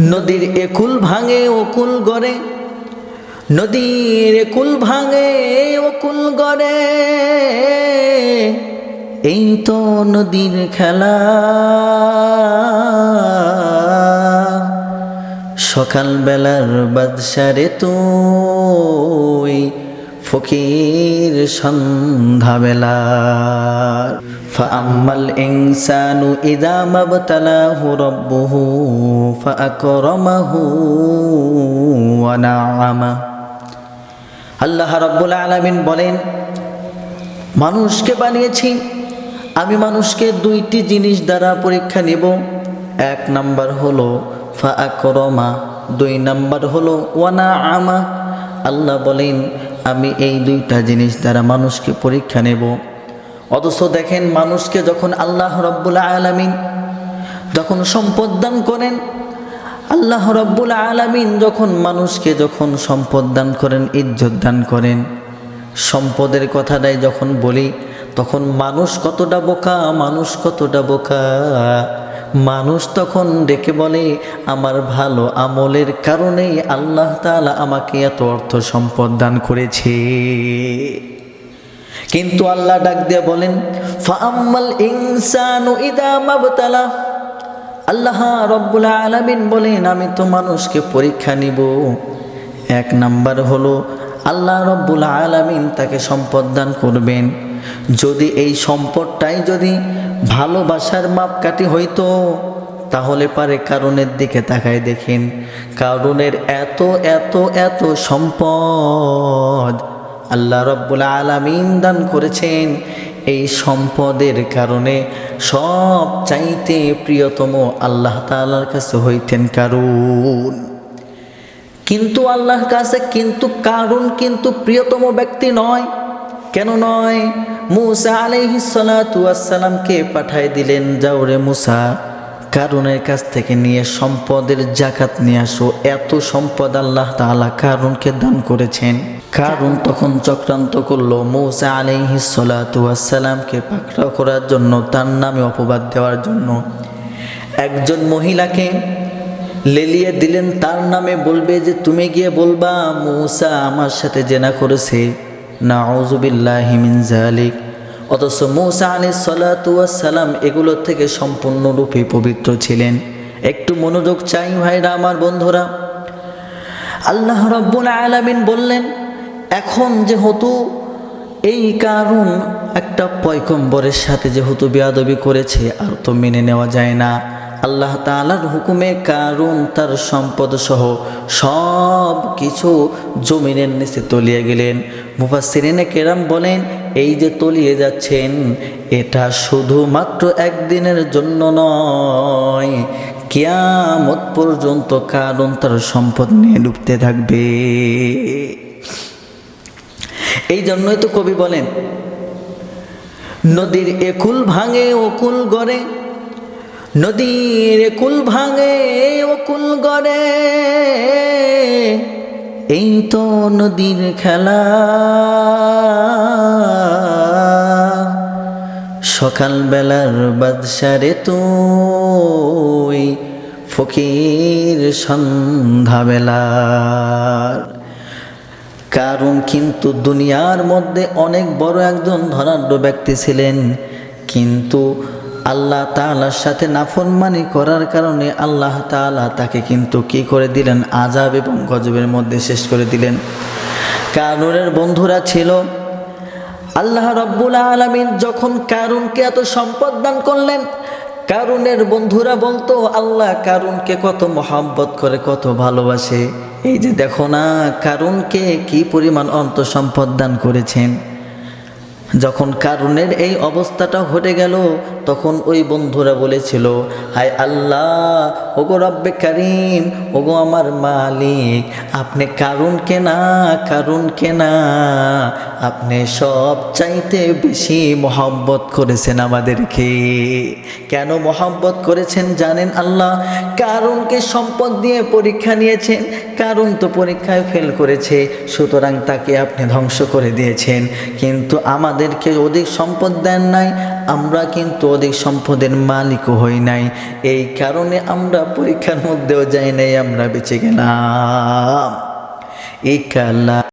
নদীর একুল ভাঙে ওকুল গড়ে। নদীর একুল ভাঙে ওকুল গড়ে। এই তো নদীর খেলা। সকালবেলার বাদশারে তুই ফকির সন্ধ্যাবেলার فأما الإنسان إذا ما ابتلاه ربه فأكرمه ونعمه আল্লাহ রাব্বুল আলামিন বলেন মানুষকে বানিয়েছি আমি মানুষকে দুইটি জিনিস দ্বারা পরীক্ষা নিব এক নাম্বার হলো ফা আকরমা দুই নাম্বার হলো ওয়ানা আমা আল্লাহ বলেন আমি এই দুইটা জিনিস দ্বারা মানুষকে পরীক্ষা নেব অথচ দেখেন মানুষকে যখন আল্লাহ রব্বুল আলামিন যখন সম্পদ দান করেন, আল্লাহ রব্বুল আলামিন যখন মানুষকে যখন সম্পদ দান করেন, ইজ্জত দান করেন, সম্পদের কথাটাই যখন বলি, তখন মানুষ কতটা বোকা, মানুষ কতটা বোকা। মানুষ তখন ডেকে বলে, আমার ভালো আমলের কারণেই আল্লাহ তাআলা আমাকে এত অর্থ সম্পদ দান করেছে। কিন্তু আল্লাহ ডাক দিয়ে বলেন, ফাআম্মাল ইনসানু ইদা মাবতালা। আল্লাহ রব্বুল আলামিন বলেন, আমি তো মানুষকে পরীক্ষা নিব। এক নাম্বার হলো, আল্লাহ রব্বুল আলামিন তাকে সম্পদ দান করবেন। যদি এই সম্পদটাই যদি ভালোবাসার মাপকাঠি হইতো, তাহলে পারে কারণের দিকে তাকায় দেখেন কারণের এত এত এত সম্পদ। আল্লাহ রব্বুল আলামিন দান করেছেন। এই সম্পদের কারণে সব চাইতে প্রিয়তম আল্লাহ তাআলার কাছে হইতেন কারণ কিন্তু আল্লাহর কাছে কিন্তু কারণ কিন্তু প্রিয়তম ব্যক্তি নয়। কেন নয়? মুসা আলাইহিসালামকে পাঠাই দিলেন যাওরে মুসা। কারণের কাছ থেকে নিয়ে সম্পদের জাকাত নিয়ে আসো, এত সম্পদ আল্লাহ তাআলা কারণকে দান করেছেন। কারণ তখন চক্রান্ত করল, মৌসা আলাইহিসালামকে পাকড়াও করার জন্য, তার নামে অপবাদ দেওয়ার জন্য। একজন মহিলাকে লেলিয়ে দিলেন, তার নামে বলবে যে, তুমি গিয়ে বলবা, মৌসা আমার সাথে জেনা করেছে। না মিন জালিক অথচ মৌসা আলী সালাম এগুলো থেকে সম্পূর্ণরূপে পবিত্র ছিলেন। একটু মনোযোগ চাই ভাইরা আমার বন্ধুরা। আল্লাহ রব্বুল আলামিন বললেন, এখন যেহেতু এই কারণ একটা পয়কম্বরের সাথে যেহেতু বেয়াদবি করেছে, আর তো মেনে নেওয়া যায় না। আল্লাহ তালার হুকুমে কারণ তার সম্পদ সহ সব কিছু জমিনের নিচে তলিয়ে গেলেন। মুফাসিরিনে কেরাম বলেন এই যে তলিয়ে যাচ্ছেন, এটা শুধুমাত্র একদিনের জন্য নয়। কিয়ামত পর্যন্ত কারণ তার সম্পদ নিয়ে ডুবতে থাকবে। এই জন্যই তো কবি বলেন, নদীর একুল ভাঙে ওকুল গড়ে, নদীর একুল ভাঙে ওকুল গড়ে। এই তো নদীর খেলা। সকালবেলার বাদশারে তুই, ফকির সন্ধ্যাবেলার। কারণ কিন্তু দুনিয়ার মধ্যে অনেক বড় একজন ধনাঢ্য ব্যক্তি ছিলেন, কিন্তু আল্লাহ তালার সাথে নাফরমানি করার কারণে আল্লাহ তালা তাকে কিন্তু কি করে দিলেন? আজাব এবং গজবের মধ্যে শেষ করে দিলেন। কারণের বন্ধুরা ছিল, আল্লাহ রব্বুল আলমিন যখন কারুনকে এত সম্পদ দান করলেন, কারুনের বন্ধুরা বলতো, আল্লাহ কারুনকে কত মহাব্বত করে, কত ভালোবাসে। এই যে দেখো না, কারুনকে কি পরিমাণ অন্ত সম্পদ দান করেছেন? যখন কারুনের এই অবস্থাটা ঘটে গেল, তখন ওই বন্ধুরা বলেছিল, হায় আল্লাহ, ওগো রব্বে কারিম, ওগো আমার মালিক, আপনি কারুনকে না কারুনকে না, আপনি সব চাইতে বেশি মহব্বত করেছেন আমাদেরকে। কেন মহব্বত করেছেন জানেন আল্লাহ? কারুনকে সম্পদ দিয়ে পরীক্ষা নিয়েছেন কারণ তো পরীক্ষায় ফেল করেছে, সুতরাং তাকে আপনি ধ্বংস করে দিয়েছেন। কিন্তু আমাদেরকে অধিক সম্পদ দেন নাই, আমরা কিন্তু অধিক সম্পদের মালিকও হই নাই। এই কারণে আমরা পরীক্ষার মধ্যেও যাই নাই, আমরা বেঁচে গেলাম। এই কালা